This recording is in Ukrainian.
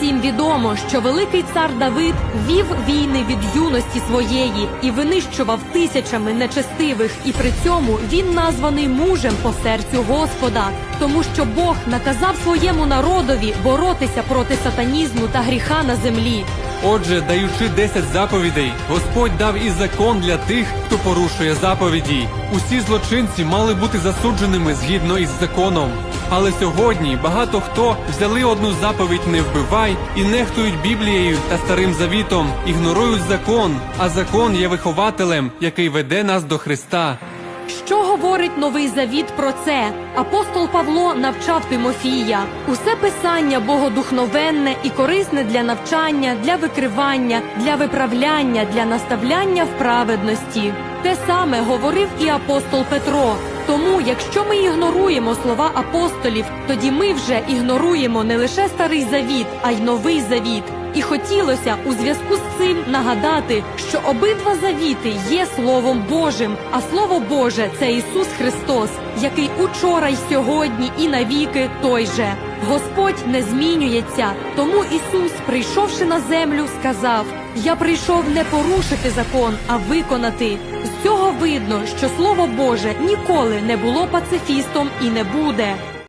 Всім відомо, що великий цар Давид вів війни від юності своєї і винищував тисячами нечестивих, і при цьому він названий мужем по серцю Господа, тому що Бог наказав своєму народові боротися проти сатанізму та гріха на землі. Отже, даючи 10 заповідей, Господь дав і закон для тих, хто порушує заповіді. Усі злочинці мали бути засудженими згідно із законом. Але сьогодні багато хто взяли одну заповідь не вбивай і нехтують Біблією та старим завітом, ігнорують закон, а закон є вихователем, який веде нас до Христа. Що говорить новий завіт про це? Апостол Павло навчав Тимофія. Усе писання богодухновенне і корисне для навчання, для викривання, для виправляння, для наставляння в праведності. Те саме говорив і апостол Петро. Тому, якщо ми ігноруємо слова апостолів, тоді ми вже ігноруємо не лише старий завіт, а й новий завіт. І хотілося у зв'язку з цим нагадати, що обидва завіти є Словом Божим, а Слово Боже це Ісус Христос, який учора й сьогодні і навіки той же. Господь не змінюється, тому Ісус, прийшовши на землю, сказав: Я прийшов не порушити закон, а виконати. З цього видно, що Слово Боже ніколи не було пацифістом і не буде.